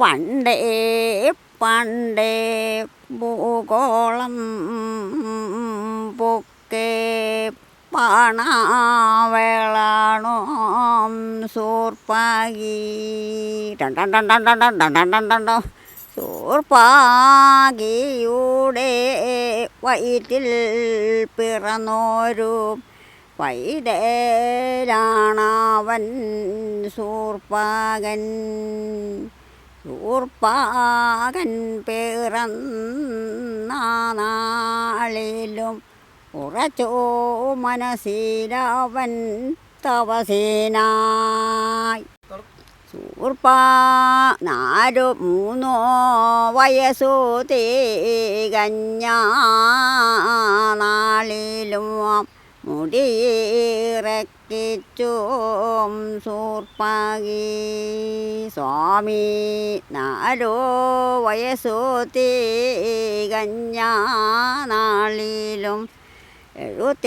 പണ്ടേ പണ്ടേ ഭൂഗോളം പൊക്കെ പാണാവേളാണോം സൂർപ്പാകി. രണ്ടണ്ടണ്ടണ്ടണ്ടണ്ടണ്ടണ്ടോ സൂർപ്പാകിയുടെ വയറ്റിൽ പിറന്നോരു വൈദേരാണാവൻ സൂർപ്പാകൻ. സൂർപ്പാകൻ പിറന്ന നാളിലും ഉറച്ചോ മനസ്സിലവൻ തവസേനായി. സൂർപ്പാ നാലു മൂന്നോ വയസ്സു തേകഞ്ഞ നാളിലും മുടിയിറക്കിച്ചും സൂർപ്പാകി സ്വാമി നാലോ വയസ്സോ തേകഞ്ഞ നാളിലും എഴുത്തേനായങ്ങേ.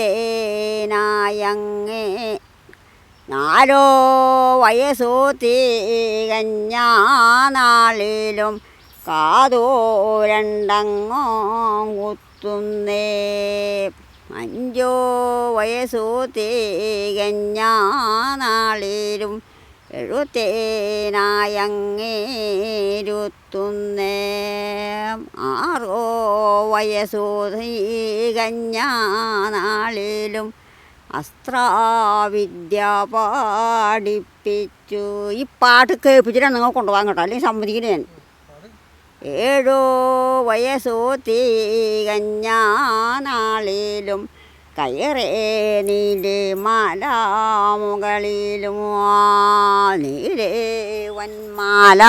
നാലോ വയസ്സോ തികഞ്ഞ നാളിലും കാതോ രണ്ടങ്ങോ കുത്തുന്നേ. അഞ്ചോ വയസ്സു തേകഞ്ഞാളിലും എഴുത്തേനായങ്ങേരുത്തുന്നേം ആറോ വയസ്സു തീകഞ്ഞാളിലും അസ്ത്രാവിദ്യ പാടിപ്പിച്ചു. ഈ പാട്ട് കേൾപ്പിച്ചിട്ടാണ് നിങ്ങൾ കൊണ്ടുപോകാൻ കേട്ടോ. അല്ലെങ്കിൽ സമ്മതിക്കുന്നത് ഞാൻ. ഏഴോ വയസ്സു തികഞ്ഞ നാളിലും കയറേ നീലേ മാലാമുകളിലും നീലേ വന്മാല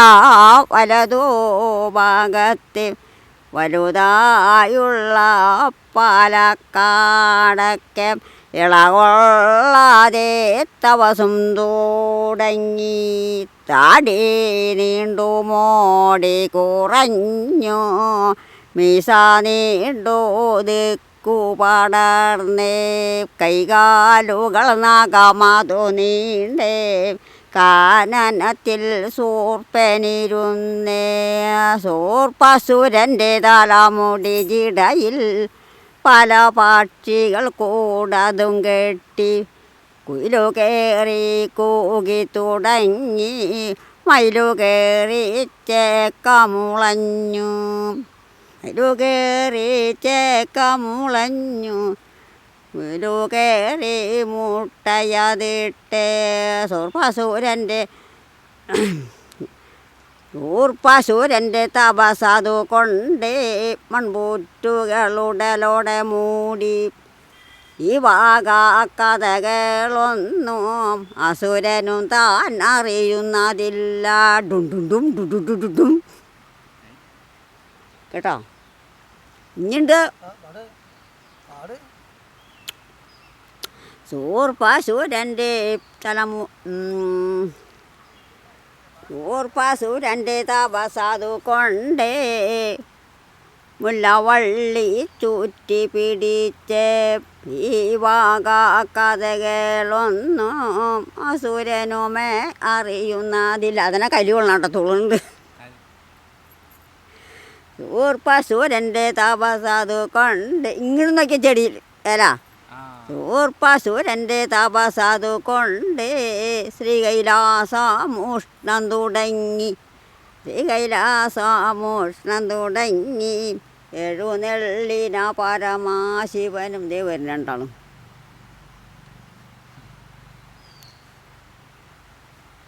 വലതോ ഭാഗത്തെ വലുതായുള്ള പാലക്കാടൊക്കെ ഇളകൊള്ളാതെ തവസും തുടങ്ങി താടി നീണ്ടു മോടി കുറഞ്ഞു മീസ നീണ്ടു ദിക്കുപടർന്നേ കൈകാലുകൾ നഗമതു നീണ്ടേ. കാനനത്തിൽ സൂർപ്പനിരുന്നേ. സൂർപ്പസുരന്റെ തലമുടി ജിടയിൽ പല പക്ഷികൾ കൂടതും കെട്ടി കുയിലു കയറി കൂകി തുടങ്ങി മയിലു കയറി ചേക്കമുളഞ്ഞു മയിലു കയറി ചേക്കമുളഞ്ഞു കുയിലു കയറി മുട്ടയതിട്ടേ. സുർപ്പസൂരന്റെ ൂർപ്പശൂരന്റെ തപസതു കൊണ്ടേ മൺപൂറ്റുകളുടലോടെ മൂടി. ഈ വാഗാ കഥകളൊന്നും അസുരനും താൻ അറിയുന്നതില്ല. ഡുണ്ടുണ്ടും ഡും ഡും ഡു ഡു ഡു ഡു ഡും. കേട്ടോ? ഇനിയുണ്ട്. സൂർപ്പശൂരന്റെ തലമു ൂർപ്പസുരന്റെ തപസാതു കൊണ്ടേ. മുല്ലവള്ളി ചുറ്റി പിടിച്ച്. ഈ വാക കഥകളൊന്നും അസുരനുമേ അറിയുന്നതില്ല. അതിനെ കലി ഊർപ്പാസുരന്റെ തുളുണ്ട്. തപസതു കൊണ്ട്. ഇങ്ങനെ നോക്കിയ ചെടിയിൽ. ഏലാ ൂർപ്പസുരന്റെ തപസതു കൊണ്ട് ശ്രീകൈലാസമൂഷ്ണം തുടങ്ങി ശ്രീകൈലാസമൂഷ്ണം തുടങ്ങി എഴുന്നള്ളിന പരമാശിവനും ദേവൻ രണ്ടാളും.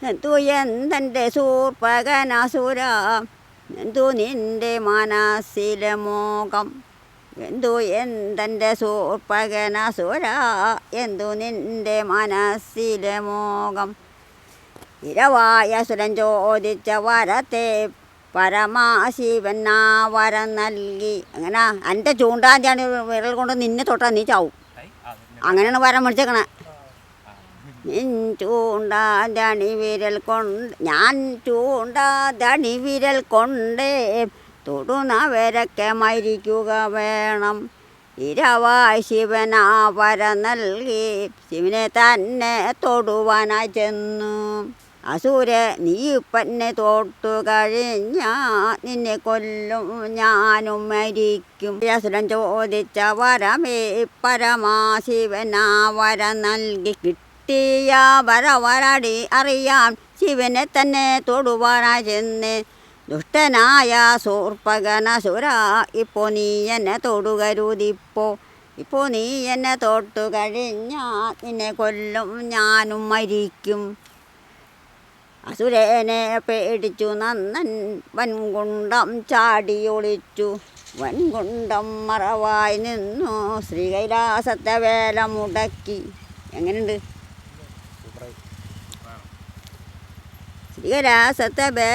എന്തു എന്തെന്റെ സൂർപ്പകനസുര എന്തു നിന്റെ മനസ്സിലെ മോകം എന്തു എന്തെന്റെ സൂർപ്പകനസുര എന്തു നിന്റെ മനസ്സിലെ മോഹം? ഇരവായ സുരൻ ചോദിച്ച വരത്തെ പരമാശിവൻ ആ വരം നൽകി. അങ്ങനെ എന്റെ ചൂണ്ടാന്തിയാണ് വിരൽ കൊണ്ട് നിന്നെ തൊട്ടാ നീ ചാവും. അങ്ങനെയാണ് വരം മേടിച്ചേക്കണേ നിൻ ചൂണ്ടാതണി വിരൽ കൊണ്ട് ഞാൻ ചൂണ്ടാതണി വിരൽ കൊണ്ട് തൊടുന്നവരൊക്കെ മരിക്കുക വേണം. ഇരവായി ശിവനാവര നൽകി. ശിവനെ തന്നെ തൊടുവാനായി ചെന്നു. അസുര നീ ഇപ്പന്നെ തോട്ടു കഴിഞ്ഞാ നിന്നെ കൊല്ലും. ഞാനും മരിക്കും. അസുരൻ ചോദിച്ച വരമേ പരമാശിവനാ വര നൽകി. കിട്ടിയ വരവരടി അറിയാം. ശിവനെ തന്നെ തൊടുവാനായി ചെന്ന്. ദുഷ്ടനായ സൂർപ്പകന സുരാ. ഇപ്പോൾ നീ എന്നെ തൊടുകരുതിപ്പോ. ഇപ്പോൾ നീ എന്നെ തൊട്ടു കഴിഞ്ഞാൽ നിന്നെ കൊല്ലും. ഞാനും മരിക്കും. അസുരനെ പേടിച്ചു നന്നൻ വൻകുണ്ടം ചാടി ഒളിച്ചു. വൻകുണ്ടം മറവായി നിന്നു. ശ്രീകൈലാസത്തെ വേല മുടക്കി. എങ്ങനെയുണ്ട്? ശ്രീകൈലാസത്തെ വേ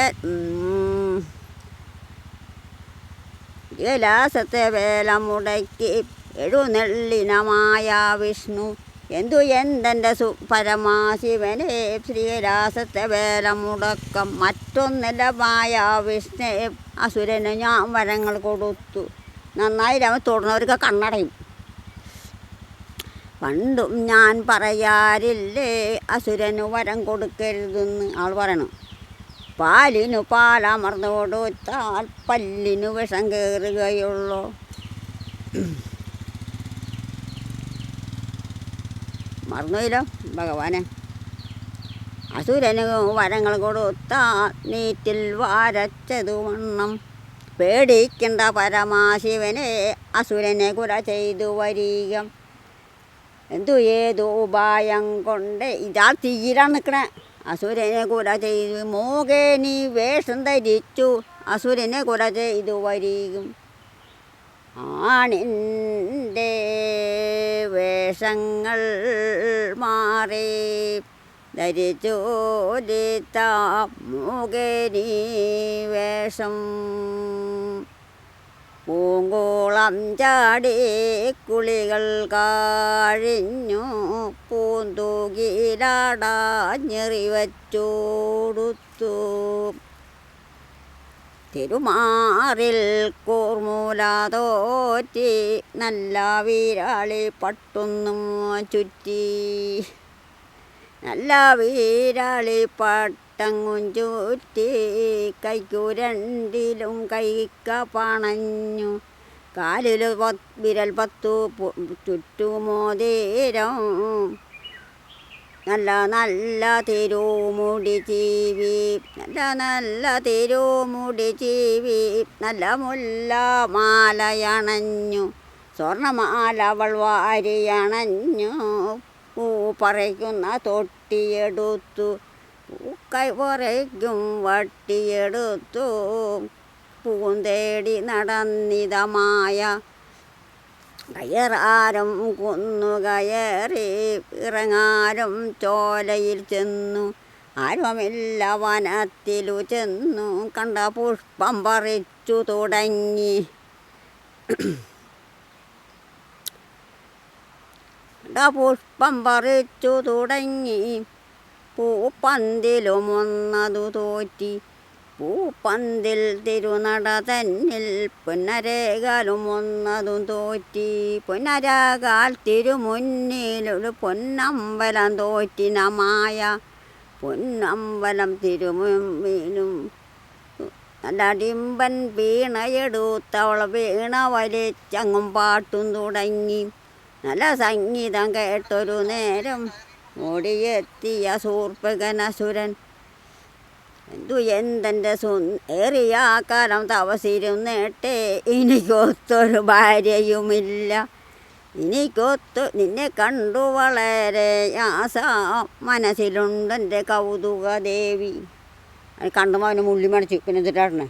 ഉം. ശ്രീകൈലാസത്തെ വേല മുടക്കി എഴുനെള്ളിനമായ വിഷ്ണു. എന്തു എന്തെന്റെ സു പരമാശിവനെ ശ്രീരാസത്തെ വേല മുടക്കം മറ്റൊന്നിലമായ വിഷ്ണു. അസുരന് ഞാൻ വരങ്ങൾ കൊടുത്തു. നന്നായി രാമ തൊടുന്നവർക്ക് കണ്ണടയും. പണ്ടും ഞാൻ പറയാറില്ലേ അസുരന് വരം കൊടുക്കരുതെന്ന് ആൾ പറയണം. പാലിനു പാലമർന്നു കൊടുത്താൽ പല്ലിനു വിഷം കയറുകയുള്ളൂ. മറന്നുപോയില്ലോ ഭഗവാനെ. അസുരന് വരങ്ങൾ കൊടുത്താൽ നീറ്റിൽ വാരച്ചതു വണ്ണം. പേടിക്കേണ്ട പരമാശിവനെ അസുരനെ കുര ചെയ്തു വരിക. എന്തു ഏതു ഉപായം കൊണ്ട് ഇതാ തീരാ നിൽക്കണേ അസുരനെ കൂടാതെ ഇത് മോകേനി വേഷം ധരിച്ചു. അസുരനെ കൂടാതെ ഇത് വരികും. ആണിന്റെ വേഷങ്ങൾ മാറി ധരിച്ചു. മൂകേനി വേഷം പൂങ്കോളം ചാടി കുളികൾ കാഴിഞ്ഞു. പൂന്തൂകിലാടാഞ്ഞെറിവച്ചോടുത്തു. തിരുമാറിൽ കൂർമൂലാതോറ്റി നല്ല വീരാളി പട്ടൊന്നും ചുറ്റി. നല്ല വീരാളി പട്ടങ്ങും ചൂറ്റി കൈക്കു രണ്ടിലും കൈക്ക പണഞ്ഞു. കാലിൽ വിരൽ പത്തു ചുറ്റുമോതിരം നല്ല നല്ല തിരുമുടി ജീവി നല്ല നല്ല തിരുമുടി ജീവി നല്ല മുല്ല മാലയണഞ്ഞു സ്വർണമാല അവൾ വാരിയണഞ്ഞു പൂ പറിക്കുന്ന തൊട്ടിയെടുത്തു. പറിക്കും വട്ടിയെടുത്തു. പൂന്തേടി നടന്നിതമായ കയറാരും കുന്നു കയറി ഇറങ്ങാരും ചോലയിൽ ചെന്നു. ആരുമില്ല വനത്തിലു ചെന്നു. കണ്ട പുഷ്പം പറിച്ചു തുടങ്ങി. കണ്ട പുഷ്പം പറിച്ചു തുടങ്ങി. പൂപ്പന്തിലും ഒന്നതു തോറ്റി. പൂപ്പന്തിൽ തിരുനട തന്നിൽ പൊന്നരേകാലും ഒന്നതും തോറ്റി. പൊന്നരകാൽ തിരുമുന്നിലൊരു പൊന്നമ്പലം തോറ്റിനമായ പൊന്നമ്പലം തിരുമുമ്പിനും നല്ലടിമ്പൻ വീണയെടുത്തവൾ വീണ വലിച്ചങ്ങും പാട്ടും തുടങ്ങി. നല്ല സംഗീതം കേട്ടൊരു നേരം ഓടിയെത്തിയ സൂർപ്പകനസുരൻ എന്തു എന്തെന്റെ ഏറിയ കാലം തപസിരുന്നേട്ടെ എനിക്കൊത്തൊരു ഭാര്യയുമില്ല. എനിക്കൊത്തു നിന്നെ കണ്ടു വളരെ ആസ മനസ്സിലുണ്ടെന്റെ കൗതുക ദേവി കണ്ടുമ്പോൾ അവന് മുള്ളി മണിച്ചു പിന്നെ എന്തിട്ടാണ്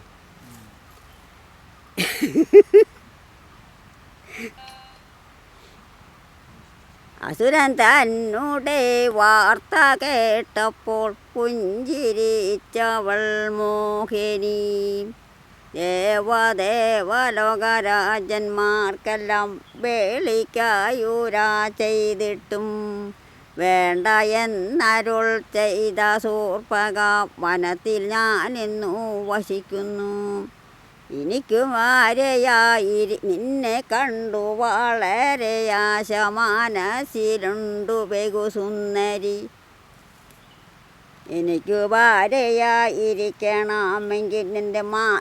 അസുരൻ തന്നുടെ വാർത്ത കേട്ടപ്പോൾ പുഞ്ചിരിച്ചവൾ മോഹിനി. ദേവദേവലോകരാജന്മാർക്കെല്ലാം വേളിക്കായൂരാ ചെയ്തിട്ടും വേണ്ട എന്നരുൾ ചെയ്ത സൂർപ്പക വനത്തിൽ ഞാനെന്നു വസിക്കുന്നു. എനിക്ക് നിന്നെ കണ്ടു വളരെ ആശമാനസിലുണ്ടു ബഹുസുന്ദരി എനിക്ക് ഭാര്യയായിരിക്കണമെങ്കിൽ നിന്റെ മാ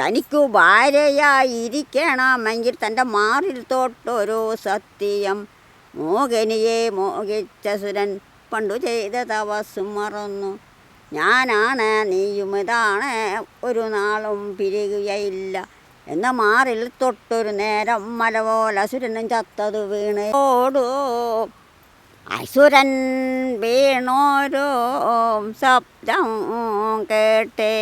തനിക്കു ഭാര്യയായിരിക്കണമെങ്കിൽ തന്റെ മാറിൽ തൊട്ടൊരു സത്യം. മോഹനിയെ മോഹിച്ച സുരൻ പണ്ടു ചെയ്ത തപസ്സും മറന്നു. ഞാനാണ് നീയും ഇതാണ്. ഒരു നാളും പിരികുകയില്ല എന്ന മാറിൽ തൊട്ടൊരു നേരം മല പോലെ അസുരനും ചത്തത് വീണ്. ഓടോ അസുരൻ വീണോരോ ശബ്ദം കേട്ടേ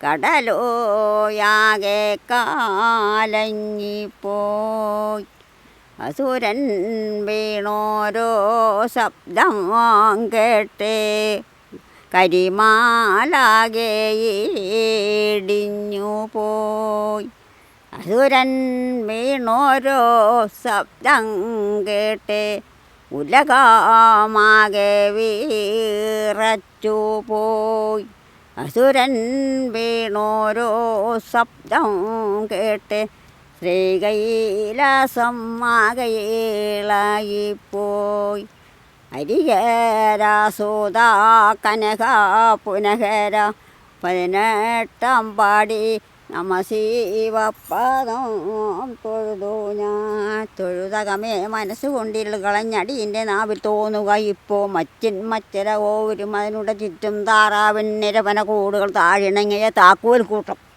കടലോയാകെ കാലഞ്ഞിപ്പോയി. അസുരൻ വീണോരോ ശബ്ദം കേട്ടേ കരിമാലാകെ ഇടിഞ്ഞു പോയി. അസുരൻ വീണോരോ ശബ്ദം കേട്ട് ഉലകാമാകെ വീറച്ചു പോയി. അസുരൻ വീണോരോ ശബ്ദം കേട്ട് ശ്രീകൈലാസം ആകയിളായിപ്പോയി സൂതാ കനക പുനഹര. പതിനെട്ടം പാടി നമ ശിവപാദം തൊഴുതു ഞാൻ. തൊഴുതകമേ മനസ്സുകൊണ്ടിരുൾ കളഞ്ഞടിന്റെ നാവിൽ തോന്നുക ഇപ്പോൾ മറ്റിൻ മച്ചര ഓരും അതിനുടെ ചുറ്റും താറാവിൻ നിരവന കൂടുകൾ താഴിണങ്ങിയ താക്കോൽ കൂട്ടം.